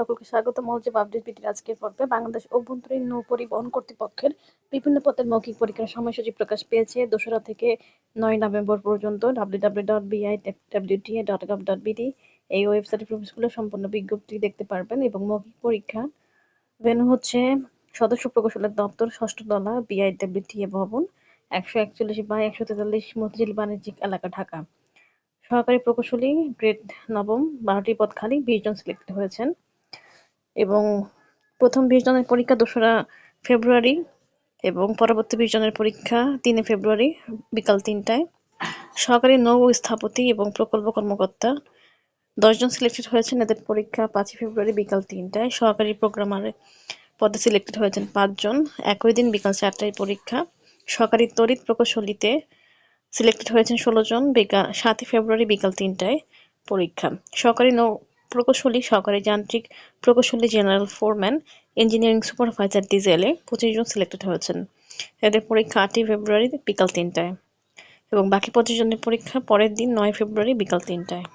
সকলকে স্বাগত মলজব আপডেট বিটির আজকের পর্বে বাংলাদেশ অভ্যন্তরীণ নৌ পরিবহন কর্তৃপক্ষের বিভিন্ন পদের মৌখিক পরীক্ষার সময়সূচি প্রকাশ পেয়েছে। দোসরা থেকে নয় নভেম্বর পর্যন্ত বিডি এই ওয়েবসাইটে প্রবেশ করলে সম্পূর্ণ বিজ্ঞপ্তি দেখতে পারবেন এবং মৌখিক পরীক্ষা। ভেন্যু হচ্ছে সদস্য প্রকৌশলের দপ্তর, ষষ্ঠ তলা বিআই ডাব্লিউটিএ ভবন, একশো একচল্লিশ বাই একশো তেতাল্লিশ মতিঝিল বাণিজ্যিক এলাকা, ঢাকা। সহকারী প্রকৌশলী গ্রেড নবম, বারোটি পদ খালি, বিশ জন সিলেক্ট হয়েছেন। এবং প্রথম বিশ জনের পরীক্ষা দোসরা ফেব্রুয়ারি এবং পরবর্তী বিশ জনের পরীক্ষা তিনে ফেব্রুয়ারি বিকাল তিনটায়। সহকারী নৌ স্থাপতি এবং প্রকল্প কর্মকর্তা দশজন সিলেক্টেড হয়েছেন, এদের পরীক্ষা পাঁচই ফেব্রুয়ারি বিকাল তিনটায়। সহকারী প্রোগ্রামার পদে সিলেক্টেড হয়েছেন পাঁচজন একই দিন বিকাল চারটায় পরীক্ষা। সহকারী তড়িৎ প্রকৌশলীতে সিলেক্টেড হয়েছেন ষোলো জন বিকাল সাতই ফেব্রুয়ারি বিকাল তিনটায় পরীক্ষা। সহকারী নৌ প্রকৌশলী সহকারী যান্ত্রিক প্রকৌশলী জেনারেল ফোরম্যান, ইঞ্জিনিয়ারিং সুপারভাইজার ডিজেলে পঁচিশ জন সিলেক্টেড হয়েছেন। এদের পরীক্ষা আটই ফেব্রুয়ারি বিকাল তিনটায় এবং বাকি পঁচিশ জনের পরীক্ষা পরের দিন নয় ফেব্রুয়ারি বিকাল তিনটায়।